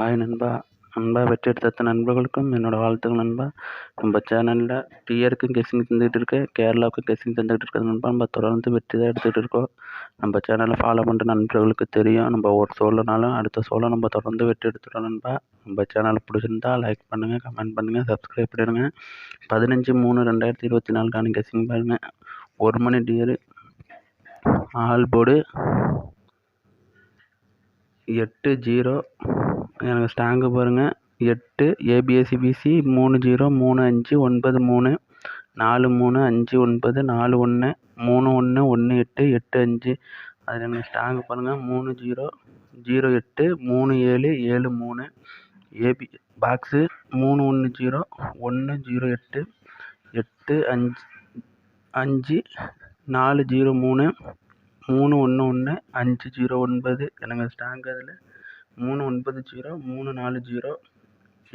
Hi நண்பா. நண்பா வெற்றி எடுத்த நண்பர்களுக்கும் என்னோடய வாழ்த்துக்கள் நண்பா. நம்ம சேனலில் டிஆருக்கும் கெஸ்ஸிங் தந்துக்கிட்டு இருக்கேன் கேரளாவுக்கும் கெஸ்ஸிங் தந்துக்கிட்டு இருக்கேன் நண்பா. நம்ம தொடர்ந்து வெற்றி தான் எடுத்துகிட்டு இருக்கோம். நம்ம சேனலை ஃபாலோ பண்ணுற நண்பர்களுக்கு தெரியும். நம்ம ஒரு சோழனாலும் அடுத்த சோழ நம்ம தொடர்ந்து வெற்றி எடுத்துட்டோம் நண்பா. நம்ம சேனலை பிடிச்சிருந்தா லைக் பண்ணுங்கள் கமெண்ட் பண்ணுங்கள் சப்ஸ்கிரைப் பண்ணிடுங்க. பதினஞ்சு மூணு ரெண்டாயிரத்தி இருபத்தி நாலுக்கான கெஸ்ஸிங் பாருங்கள் ஒரு மணி டியரு ஆல் போர்டு எட்டு ஜீரோ எனக்கு ஸ்டாங்கு பாருங்கள் எட்டு ஏபிஎஸ்சிபிசி மூணு ஜீரோ மூணு அஞ்சு ஒன்பது மூணு நாலு மூணு அஞ்சு ஒன்பது நாலு ஒன்று மூணு ஒன்று ஒன்று எட்டு எட்டு அஞ்சு. அதில் எனக்கு ஸ்டாங்கு பாருங்கள் மூணு ஜீரோ ஜீரோ எட்டு மூணு ஏழு ஏழு மூணு. ஏபி பாக்ஸு மூணு ஒன்று ஜீரோ ஒன்று ஜீரோ எட்டு எட்டு அஞ்சு அஞ்சு நாலு ஜீரோ மூணு மூணு ஒன்று ஒன்று அஞ்சு ஜீரோ ஒன்பது. எனக்கு ஸ்டாங்கு அதில் மூணு ஒன்பது ஜீரோ மூணு நாலு ஜீரோ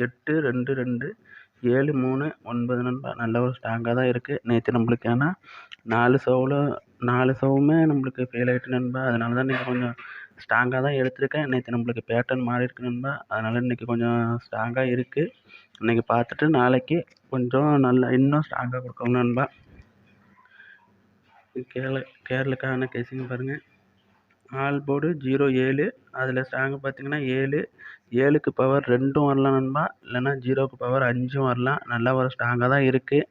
எட்டு ரெண்டு ரெண்டு ஏழு மூணு ஒன்பது நண்பா. நல்ல ஒரு ஸ்ட்ராங்காக தான் இருக்குது நேற்று நம்மளுக்கு ஏன்னா நாலு சவுல நாலு சவுமே நம்மளுக்கு ஃபெயில் ஆகிட்டு நண்பா. அதனால தான் இன்றைக்கி கொஞ்சம் ஸ்ட்ராங்காக தான் எடுத்திருக்கேன். நேற்று நம்மளுக்கு பேட்டர்ன் மாறி இருக்கு நண்பா. அதனால் இன்றைக்கி கொஞ்சம் ஸ்ட்ராங்காக இருக்குது இன்றைக்கி பார்த்துட்டு நாளைக்கு கொஞ்சம் நல்லா இன்னும் ஸ்ட்ராங்காக கொடுக்கணும் நண்பா. கேரள கேரளுக்கான கேசிங்க பாருங்கள் ஆல் போர்டு ஜீரோ ஏழு. அதில் ஸ்ட்ராங்கு பார்த்தீங்கன்னா ஏழு. ஏழுக்கு பவர் ரெண்டும் வரலாம் நண்பா. இல்லைன்னா ஜீரோக்கு பவர் அஞ்சும் வரலாம். நல்லா ஒரு ஸ்ட்ராங்காக தான் இருக்குது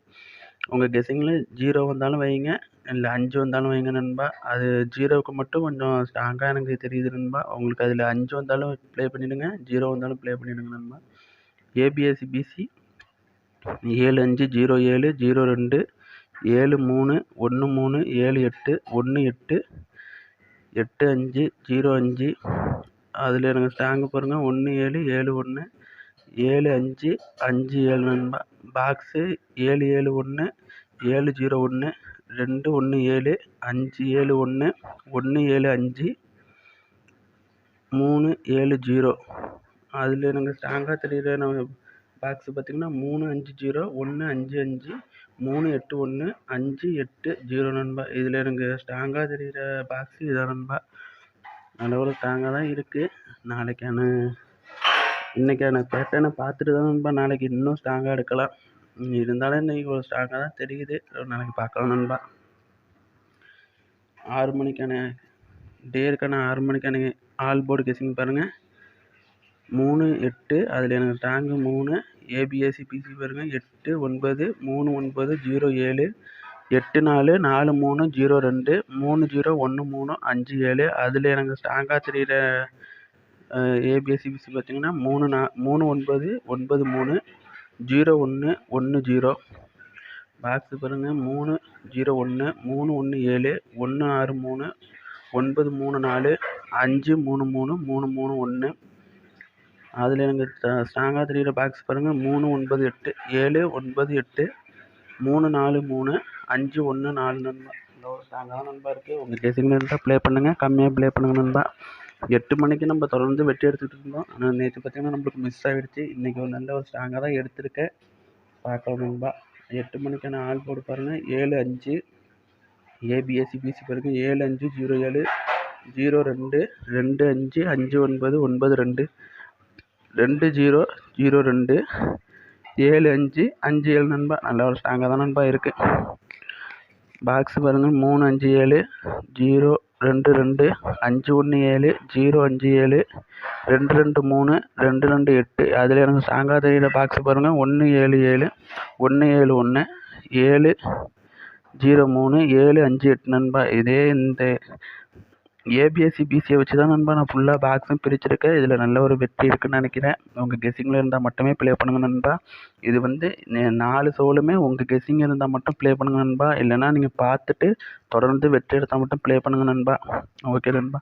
உங்கள் கெஸ்ஸிங்கில் ஜீரோ வந்தாலும் வைங்க. இல்லை அஞ்சு வந்தாலும் வைங்க நண்பா. அது ஜீரோவுக்கு மட்டும் கொஞ்சம் ஸ்ட்ராங்காக எனக்கு தெரியுது நண்பா. உங்களுக்கு அதில் அஞ்சு வந்தாலும் ப்ளே பண்ணிவிடுங்க ஜீரோ வந்தாலும் ப்ளே பண்ணிவிடுங்க நண்பா. ஏபிஎஸ்சி பிசி ஏழு அஞ்சு ஜீரோ ஏழு ஜீரோ ரெண்டு. ஏழு மூணு ஒன்று மூணு ஏழு எட்டு ஒன்று எட்டு. எட்டு அஞ்சு ஜீரோ அஞ்சு. அதில் எனக்கு ஸ்ட்ராங்கு பாருங்கள் ஒன்று ஏழு ஏழு ஒன்று ஏழு அஞ்சு அஞ்சு ஏழு நண்பா. பாக்ஸு ஏழு ஏழு ஒன்று ஏழு ஜீரோ ஒன்று ரெண்டு ஒன்று ஏழு. அஞ்சு ஏழு ஒன்று ஒன்று ஏழு அஞ்சு. மூணு ஏழு ஜீரோ. அதில் எனக்கு ஸ்ட்ராங்காக தெரியுற நம்ம பாக்ஸு பார்த்திங்கன்னா மூணு அஞ்சு ஜீரோ. ஒன்று அஞ்சு அஞ்சு. மூணு எட்டு ஒன்று அஞ்சு எட்டு ஜீரோ நண்பா. இதில் எனக்கு ஸ்ட்ராங்காக தெரிகிற பாக்ஸு இதான் நண்பா. அளவில் ஸ்ட்ராங்காக தான் இருக்குது நாளைக்கான இன்றைக்கான பேட்டர்னை பார்த்துட்டு தான் நண்பா. நாளைக்கு இன்னும் ஸ்ட்ராங்காக எடுக்கலாம். இருந்தாலும் இன்றைக்கி ஒரு ஸ்ட்ராங்காக தான் தெரியுது. நாளைக்கு பார்க்கலாம் நண்பா. ஆறு மணிக்கான டேருக்கான ஆறு மணிக்கான ஆல் போர்டு கெஸிங் பாருங்கள் மூணு எட்டு அதில் எனக்கு ஸ்ட்ராங்கு மூணு ஏபிஎஸ்சி பிசி பாருங்கள் எட்டு ஒன்பது மூணு ஒன்பது ஜீரோ ஏழு எட்டு நாலு நாலு மூணு ஜீரோ ரெண்டு மூணு ஜீரோ ஒன்று மூணு அஞ்சு ஏழு. அதில் எனக்கு ஸ்ட்ராங்காக தெரிகிற ஏபிஎஸ்சி பிசி பார்த்தீங்கன்னா மூணு நா மூணு ஒன்பது ஒன்பது மூணு ஜீரோ ஒன்று ஒன்று ஜீரோ பாக்ஸு பாருங்கள் மூணு ஜீரோ ஒன்று மூணு ஒன்று ஏழு ஒன்று ஆறு மூணு ஒன்பது மூணு நாலு அஞ்சு மூணு மூணு மூணு மூணு ஒன்று அதில் எனக்கு ஸ்ட்ராங்காக தெரிகிற பாக்ஸ் பாருங்கள் மூணு ஒன்பது எட்டு ஏழு ஒன்பது எட்டு மூணு நாலு மூணு அஞ்சு ஒன்று நாலு நண்பா. இந்த ஒரு ஸ்ட்ராங்காக தான் நண்பா இருக்குது உங்கள் கேசிங்கில் இருந்தால் ப்ளே பண்ணுங்கள் கம்மியாக ப்ளே பண்ணுங்கள் நண்பா. எட்டு மணிக்கு நம்ம தொடர்ந்து வெட்டி எடுத்துகிட்டு இருந்தோம். ஆனால் நேற்று பார்த்திங்கன்னா நம்மளுக்கு மிஸ் ஆகிடுச்சு இன்றைக்கி ஒரு நல்ல ஒரு ஸ்ட்ராங்காக தான் எடுத்திருக்கேன் பார்க்கலாம் நண்பா. எட்டு மணிக்கான ஆள் போடு பாருங்கள் ஏழு அஞ்சு ஏபிஎஸ்சி பிசி பாருங்கள் ஏழு அஞ்சு ஜீரோ ஏழு ஜீரோ ரெண்டு ரெண்டு அஞ்சு அஞ்சு ஒன்பது ஒன்பது ரெண்டு. ரெண்டு ஜீரோ ஜீரோ ரெண்டு ஏழு அஞ்சு அஞ்சு ஏழு நண்பா. நல்ல ஒரு ஸ்ட்ராங்காக தான் நண்பா இருக்குது பாக்ஸ் பாருங்கள் மூணு அஞ்சு ஏழு ஜீரோ ரெண்டு ரெண்டு அஞ்சு ஒன்று ஏழு ஜீரோ அஞ்சு ஏழு ரெண்டு ரெண்டு மூணு ரெண்டு ரெண்டு எட்டு. அதில் எனக்கு ஸ்ட்ராங்காக தெரியல பாக்ஸு பாருங்கள் ஒன்று ஏழு ஏழு ஒன்று ஏழு ஒன்று ஏழு ஜீரோ மூணு ஏழு அஞ்சு எட்டு நண்பா. இதே இந்த ஏபிஎஸ்சி பிசிஏ வச்சு தான் நண்பா நான் ஃபுல்லாக பாக்ஸும் பிரிச்சிருக்கேன். இதில் நல்ல ஒரு வெற்றி இருக்குன்னு நினைக்கிறேன். உங்கள் கெஸ்ஸிங்கில் இருந்தால் மட்டுமே ப்ளே பண்ணுங்க நண்பா. இது வந்து நாலு சோலுமே உங்கள் கெஸ்ஸிங் இருந்தால் மட்டும் ப்ளே பண்ணுங்க நண்பா. இல்லைனா நீங்கள் பார்த்துட்டு தொடர்ந்து வெற்றி எடுத்தால் மட்டும் ப்ளே பண்ணுங்க நண்பா. ஓகே நண்பா.